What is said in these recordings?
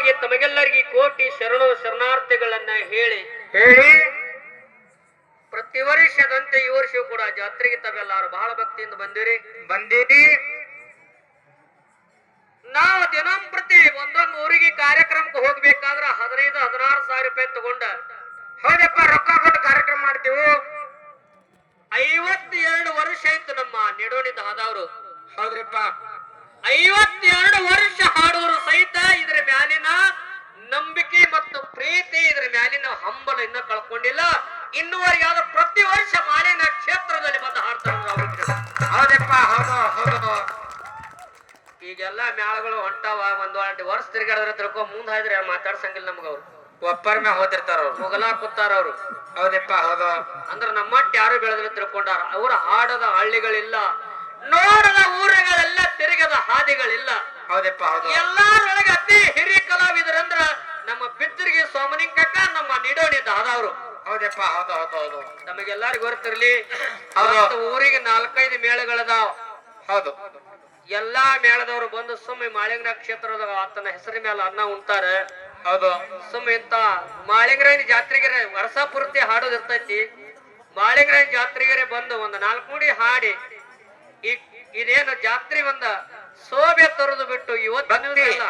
ಪರವಾಗಿ ತಮಗೆಲ್ಲರಿಗೆ ಕೋಟಿ ಶರಣು ಶರಣಾರ್ಥಿಗಳನ್ನ ಹೇಳಿ. ಹೇಳಿ. ಪ್ರತಿ ವರ್ಷದಂತೆ ಈ ವರ್ಷವೂ ಕೂಡ ಜಾತ್ರೆಗೆ ತಾವೆಲ್ಲಾರು ಬಹಳ ಭಕ್ತಿಯಿಂದ ಬಂದಿರಿ. ಬಂದಿರಿ. ನಾವು ದಿನಂಪ್ರತಿ ಒಂದೊಂದು ಊರಿಗೆ ಕಾರ್ಯಕ್ರಮಕ್ಕೆ ಹೋಗ್ಬೇಕಾದ್ರ ಹದಿನೈದು ಹದಿನಾರು ಸಾವಿರ ರೂಪಾಯಿ ತಗೊಂಡ ಹೌದಪ್ಪ ರೊಕ್ಕ ಕೊಟ್ಟು ಕಾರ್ಯಕ್ರಮ ಮಾಡ್ತೀವಿ? ಐವತ್ತೆರಡು ವರ್ಷ ಆಯ್ತು ನಮ್ಮ ನೆಡೋಣಿದ ಆದವರು. ಹೌದ್ರಿಪ್ಪ. ಐವತ್ತೆರಡು ವರ್ಷ ಹಾಡುವರು ಸಹಿತ ಇದರ ಮ್ಯಾಲಿನ ನಂಬಿಕೆ ಮತ್ತು ಪ್ರೀತಿ ಇದರ ಮ್ಯಾಲಿನ ಹಂಬಲ ಇನ್ನ ಕಳ್ಕೊಂಡಿಲ್ಲ. ಇನ್ನುವರೆಗೆ ಆದ್ರೂ ಪ್ರತಿ ವರ್ಷ ಮಾಲಿನ ಕ್ಷೇತ್ರದಲ್ಲಿ ಬಂದು ಹಾಡ್ತಾರೆ ಈಗೆಲ್ಲ ಮ್ಯಾಳಗಳು ಹೊಂಟಾವ ಒಂದ್ ವರ್ಷ ತಿರ್ಗಾಡಿದ್ರೆ ತಿಳ್ಕೊ ಮುಂದ್ ಹಾಯ್ದ್ರೆ ಮಾತಾಡ್ಸಂಗಿಲ್ಲ ನಮ್ಗ ಅವ್ರು. ಒಪ್ಪರ್ ಮ್ಯಾಗ ಹೋದಿರ್ತಾರ ಅವ್ರು ಮೊಗಲಾ ಕೂತಾರ ಅವ್ರು. ಹೌದಪ್ಪ ಹೌದ. ಅಂದ್ರ ನಮ್ಮಟ್ಟ ಯಾರು ಬೆಳೆದ್ರೆ ತಿಳ್ಕೊಂಡಾರ ಅವ್ರ ಹಾಡದ ಹಳ್ಳಿಗಳಿಲ್ಲ. ನೋಡದ ತಿರುಗದ ಹಾದಿಗಳಿಲ್ಲ. ಹೌದಪ್ಪ ಹೌದು. ಎಲ್ಲಾರೊಳಗೆ ಅತಿ ಹಿರಿಯ ಕಲಾವಿದರಂದ್ರ ನಮ್ಮ ಪಿತೃಗೆ ಸೋಮನಿಂಕಕ್ಕ ನಮ್ಮ ನಿಡೋಣಿ ದಾದವರು. ಹೌದಪ್ಪ ಹೌದು ಹೌದು ಹೌದು. ನಮಗೆಲ್ಲರಿಗೂ ಗೊತ್ತಿರ್ಲಿ. ಅವತ್ತು ಊರಿಗೆ ನಾಲ್ಕೈದು ಮೇಳಗಳದಾವ. ಹೌದು. ಎಲ್ಲಾ ಮೇಳದವರು ಬಂದು ಸುಮ್ಮ ಮಾಳಿಂಗ್ರ ಕ್ಷೇತ್ರದ ಆತನ ಹೆಸರಿನ ಮೇಲೆ ಅನ್ನ ಉಂಟಾರ ಹೌದು. ಸುಮ್ಮನೆ ಇಂತ ಮಾಳಿಂಗ್ರಾಯನ ಜಾತ್ರೆಗೆ ವರ್ಷ ಪೂರ್ತಿ ಹಾಡೋದ್ ಇರ್ತೈತಿ. ಮಾಳಿಂಗ್ರಾಯನ ಜಾತ್ರೆಗೆ ಬಂದು ಒಂದು ನಾಲ್ಕು ಹಾಡಿ ಇದೇನು ಜಾತ್ರೆ ಒಂದ ಶೋಭೆ ತೊರೆದು ಬಿಟ್ಟು ಇವತ್ತಿನ ದಿವ್ಸ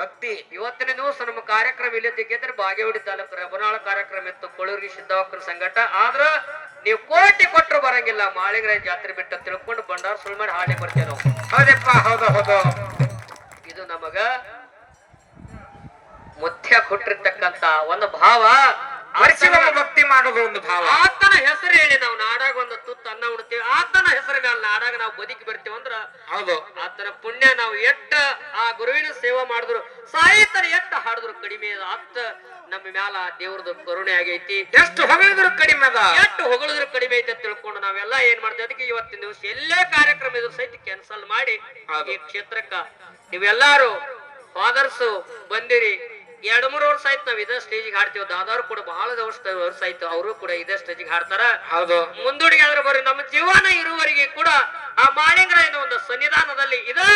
ಭಕ್ತಿ. ಇವತ್ತಿನ ದಿವಸ ನಮ್ಮ ಕಾರ್ಯಕ್ರಮ ಇಲ್ಲಿ ತೆಗೆದ್ರೆ ಬಾಗೇವಾಡಿ ತಾಲೂಕು ರಬನಾಳ ಕಾರ್ಯಕ್ರಮ ಇತ್ತು ಕೊಳೂರಿ ಸಿದ್ದವಕ್ಕನ ಸಂಘಟ. ಆದ್ರ ನೀವು ಕೋಟಿ ಕೊಟ್ಟರು ಬರಂಗಿಲ್ಲ. ಮಾಳಿಗ್ರಾಯ ಜಾತ್ರೆ ಬಿಟ್ಟು ತಿಳ್ಕೊಂಡು ಬಂಡಾರ ಸುಳ್ಳು ಮಾಡಿ ಹಾಡಿ ಬರ್ತೇವೆ ನಾವು. ಹೌದಪ್ಪ ಹೌದು ಹೌದು. ಇದು ನಮಗ ಮುತ್ಯ ಕೊಟ್ಟಿರ್ತಕ್ಕಂತ ಒಂದು ಭಾವ. ಭಕ್ತಿ ಮಾಡೋದು ಒಂದು ಭಾವ. ಆತನ ಹೆಸರು ಹೇಳಿ ನಾವು ನಾಡಾಗ ಒಂದು ತುತ್ತು ಅನ್ನ ಉಣ್ತೀವಿ ಆತನ ಹೆಸರು ಮೇಲೆ ನಾಡಾಗ ನಾವು ಬದುಕಿ ಬರ್ತೇವಂದ್ರ ಆತರ ಹೌದು. ಪುಣ್ಯ ನಾವು ಎಟ್ಟ ಆ ಗುರುವಿನ ಸೇವೆ ಮಾಡಿದ್ರು ಸಾಹಿತ್ಯ ಎಟ್ಟ ಹಾಡಿದ್ರು ಕಡಿಮೆ ಅತ್ತ ನಮ್ಮ ಮ್ಯಾಲ ದೇವ್ರದ್ದು ಕರುಣೆ ಆಗೈತಿ. ಎಷ್ಟು ಹೊಗಳಿದ್ರು ಕಡಿಮೆ ಅದ. ಎಷ್ಟು ಹೊಗಳಿದ್ರು ಕಡಿಮೆ ಐತೆ ಅಂತ ತಿಳ್ಕೊಂಡು ನಾವೆಲ್ಲ ಏನ್ ಮಾಡ್ತೀವಿ? ಅದಕ್ಕೆ ಇವತ್ತಿನ ದಿವಸ ಎಲ್ಲೇ ಕಾರ್ಯಕ್ರಮ ಇದ್ರು ಸಹಿತ ಕ್ಯಾನ್ಸಲ್ ಮಾಡಿ. ಈ ಕ್ಷೇತ್ರಕ್ಕ. ನೀವೆಲ್ಲಾರು ಫಾದರ್ಸ್ ಬಂದಿರಿ. ಎರಡ್ ಮೂರು ವರ್ಷ ಆಯ್ತು ನಾವ್ ಇದೇ ಸ್ಟೇಜ್ಗೆ ಹಾಡ್ತೀವಿ. ದಾದಾರು ಕೂಡ ಬಹಳ ವರ್ಷ ವರ್ಷ ಆಯ್ತು ಅವರು ಕೂಡ ಇದೇ ಸ್ಟೇಜ್ಗೆ ಹಾಡ್ತಾರ. ಹೌದು. ಮುಂದೂಡಿಗೆ ಆದ್ರೆ ಬರ್ರಿ ನಮ್ಮ ಜೀವನ ಇರುವವರಿಗೆ ಕೂಡ ಆ ಮಾಳಿಂಗರಾಯನ ಒಂದು ಸನ್ನಿಧಾನದಲ್ಲಿ ಇದೇ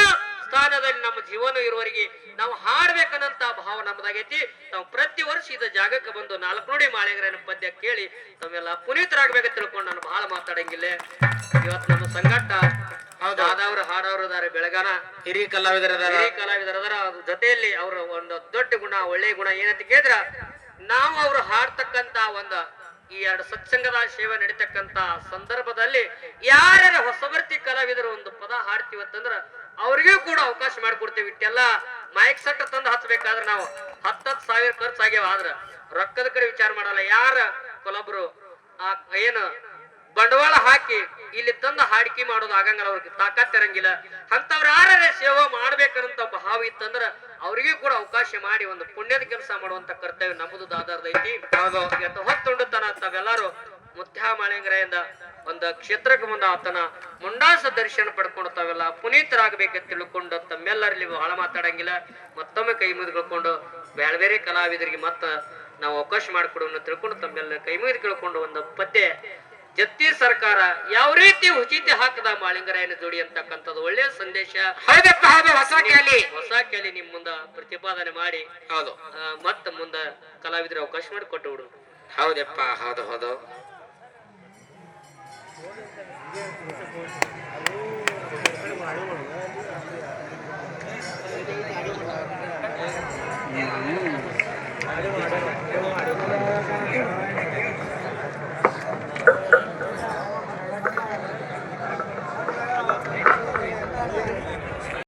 ಸ್ಥಾನದಲ್ಲಿ ನಮ್ಮ ಜೀವನ ಇರುವವರಿಗೆ ನಾವು ಹಾಡ್ಬೇಕನ್ನಂತ ಭಾವ ನಮ್ಮದಾಗೈತಿ. ನಾವು ಪ್ರತಿ ವರ್ಷ ಇದ ಜಾಗಕ್ಕೆ ಬಂದು ನಾಲ್ಕು ನೋಡಿ ಮಾಳಿಂಗರನ ಪದ್ಯ ಕೇಳಿ ತಾವೆಲ್ಲ ಪುನೀತರಾಗಬೇಕು ತಿಳ್ಕೊಂಡು ನಾನು ಬಹಳ ಮಾತಾಡಂಗಿಲ್ಲ. ಇವತ್ತು ನಮ್ಮ ಸಂಘಟ ಹೌದು. ಹಾಡವರು ಇದಾರೆ ಬೆಳಗಾನ. ಹಿರಿಯ ಕಲಾವಿದರ ಹಿರಿಯ ಕಲಾವಿದರ ಅದರ ಜೊತೆಯಲ್ಲಿ ಅವರ ಒಂದು ದೊಡ್ಡ ಗುಣ ಒಳ್ಳೆಯ ಗುಣ ಏನಂತ ಕೇಳಿದ್ರ ನಾವು ಅವರು ಹಾಡ್ತಕ್ಕಂತ ಒಂದು ಈ ಎರಡು ಸತ್ಸಂಗದ ಸೇವೆ ನಡೀತಕ್ಕಂತ ಸಂದರ್ಭದಲ್ಲಿ ಯಾರ್ಯಾರ ಹೊಸ ಹಾಡ್ತೀವತ್ತಂದ್ರ ಅವ್ರಿಗೂ ಕೂಡ ಅವಕಾಶ ಮಾಡಿಕೊಡ್ತೇವೆ ಇಟ್ಟೆಲ್ಲ ಮೈಕ್ ಸೆಟ್ ತಂದು ಹಚ್ಬೇಕಾದ್ರೆ ನಾವು ಹತ್ತತ್ತು ಸಾವಿರ ಖರ್ಚು ಆಗ್ಯಾವ ಆದ್ರ ರೊಕ್ಕದ ಕಡೆ ವಿಚಾರ ಮಾಡಲ್ಲ. ಯಾರ ಕೊಲಬ್ರು, ಆ, ಏನು ಬಂಡವಾಳ ಹಾಕಿ ಇಲ್ಲಿ ತಂದು ಹಾಡಿಕೆ ಮಾಡೋದು ಆಗಂಗಲ್ಲ. ಅವ್ರಿಗೆ ತಾಕತ್ ಇರಂಗಿಲ್ಲ. ಅಂತವ್ರ ಯಾರೇ ಸೇವಾ ಮಾಡ್ಬೇಕಂತ ಭಾವ ಇತ್ತಂದ್ರ ಅವ್ರಿಗೂ ಕೂಡ ಅವಕಾಶ ಮಾಡಿ ಒಂದು ಪುಣ್ಯದ ಕೆಲಸ ಮಾಡುವಂತ ಕರ್ತವ್ಯ ನಮ್ಮದು ದಾದಾರ್ದೈತಿ ಹೊತ್ತುಂಡತನ ತಾವೆಲ್ಲರೂ ಮುತ್ಯಾ ಮಾಳಿಂಗರೆಯಿಂದ ಒಂದು ಕ್ಷೇತ್ರಕ್ಕೆ ಮುಂದೆ ಆತನ ಮುಂಡಾಸ ದರ್ಶನ ಪಡ್ಕೊಂಡು ತಾವೆಲ್ಲ ಪುನೀತರಾಗಬೇಕಂತ ತಿಳ್ಕೊಂಡು ತಮ್ಮೆಲ್ಲರಲ್ಲಿ ಬಹಳ ಮಾತಾಡಂಗಿಲ್ಲ. ಮತ್ತೊಮ್ಮೆ ಕೈ ಮುಗಿದುಕೊಂಡು ಬೇರೆ ಬೇರೆ ಕಲಾವಿದರಿಗೆ ಮತ್ತ ನಾವು ಅವಕಾಶ ಮಾಡಿಕೊಡುವ ತಿಳ್ಕೊಂಡು ತಮ್ಮೆಲ್ಲ ಕೈ ಮುಗಿದು ಕೇಳ್ಕೊಂಡು ಒಂದು ಪದ್ಯ ಜತ್ತಿ ಸರ್ಕಾರ ಯಾವ ರೀತಿ ಉಚಿತ ಹಾಕದ ಮಾಳಿಂಗರಾಯನ ಜೋಡಿ ಅಂತಕ್ಕಂಥದ್ದು ಒಳ್ಳೆಯ ಸಂದೇಶ. ಹೊಸ ಕೇಳಿ. ಹೊಸ ಕೇಳಿ ನಿಮ್ ಮುಂದ ಪ್ರತಿಪಾದನೆ ಮಾಡಿ. ಹೌದು. ಮತ್ತ ಮುಂದ ಕಲಾವಿದ್ರ ಅವಕಾಶ ಮಾಡಿ ಕೊಟ್ಟು ಬಿಡು. ಹೌದಪ್ಪ ಹೌದು ಹೌದು.